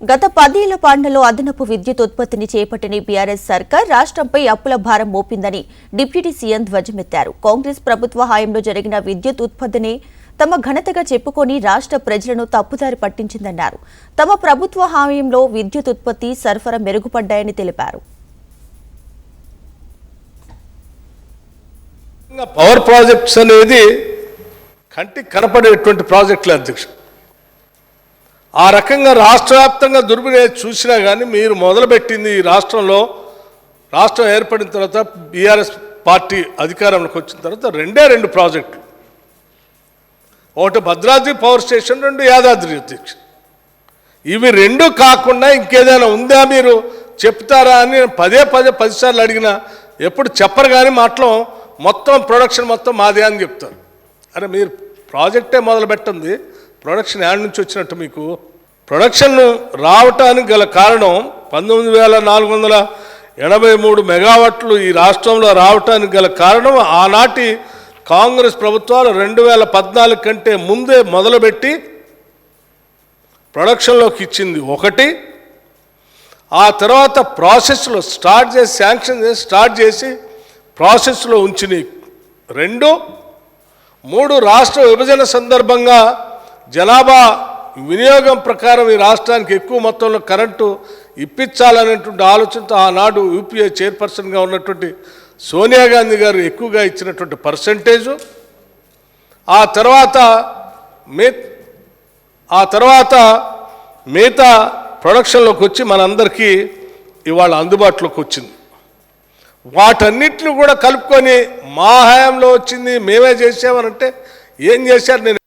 గత పదేళ్ళ పాండలో అదనపు విద్యుత్ ఉత్పత్తిని చేపట్టిన బీఆర్ఎస్ సర్కార్ రాష్ట్రంపై అప్పుల భారం మోపిందని డిప్యూటీ సీఎం ధ్వజమెత్తారు. కాంగ్రెస్ ప్రభుత్వ హయాంలో జరిగిన విద్యుత్ ఉత్పత్తిని తమ ఘనతగా చెప్పుకొని రాష్ట్ర ప్రజలను తప్పుదారి పట్టించిందన్నారు. తమ ప్రభుత్వ హామీంలో విద్యుత్ ఉత్పత్తి సరఫరా మెరుగుపడ్డాయని తెలిపారు. పవర్ ప్రాజెక్ట్స్ అనేది కంటికి కనపడేటువంటి ప్రాజెక్టులు అధ్యక్షుడు ఆ రకంగా రాష్ట్ర వ్యాప్తంగా దుర్వినియోగం చూసినా కానీ మీరు మొదలుపెట్టింది ఈ రాష్ట్రంలో రాష్ట్రం ఏర్పడిన తర్వాత బీఆర్ఎస్ పార్టీ అధికారంలోకి వచ్చిన తర్వాత రెండే రెండు ప్రాజెక్టులు. ఒకటి భద్రాద్రి పవర్ స్టేషన్ రెండు యాదాద్రి అధ్యక్ష ఇవి రెండు కాకుండా ఇంకేదైనా ఉందా మీరు? చెప్తారా అని నేను పదే పదే పదిసార్లు అడిగినా ఎప్పుడు చెప్పరు కానీ మాటలో మొత్తం ప్రొడక్షన్ మొత్తం మాదే అని చెప్తారు. అరే మీరు ప్రాజెక్టే మొదలు పెట్టండి ప్రొడక్షన్ యాడ్ నుంచి వచ్చినట్టు మీకు. ప్రొడక్షన్ రావటానికి గల కారణం పంతొమ్మిది వేల నాలుగు వందల ఎనభై మూడు మెగావాట్లు ఈ రాష్ట్రంలో రావటానికి గల కారణం ఆనాటి కాంగ్రెస్ ప్రభుత్వాలు రెండు వేల పద్నాలుగు కంటే ముందే మొదలుపెట్టి ప్రొడక్షన్లోకి ఇచ్చింది ఒకటి. ఆ తర్వాత ప్రాసెస్లో స్టార్ట్ చేసి శాంక్షన్ చేసి స్టార్ట్ చేసి ప్రాసెస్లో ఉంచినాయి రెండు. మూడు రాష్ట్ర విభజన సందర్భంగా జనాభా వినియోగం ప్రకారం ఈ రాష్ట్రానికి ఎక్కువ మొత్తంలో కరెంటు ఇప్పించాలనేటువంటి ఆలోచనతో ఆనాడు యూపీఏ చైర్పర్సన్గా ఉన్నటువంటి సోనియా గాంధీ గారు ఎక్కువగా ఇచ్చినటువంటి పర్సంటేజు. ఆ తర్వాత మే ఆ తర్వాత మిగతా ప్రొడక్షన్లోకి వచ్చి మనందరికీ ఇవాళ అందుబాటులోకి వచ్చింది. వాటన్నిటిని కూడా కలుపుకొని మా హయాంలో వచ్చింది మేమే చేసామనంటే ఏం చేశారు నేను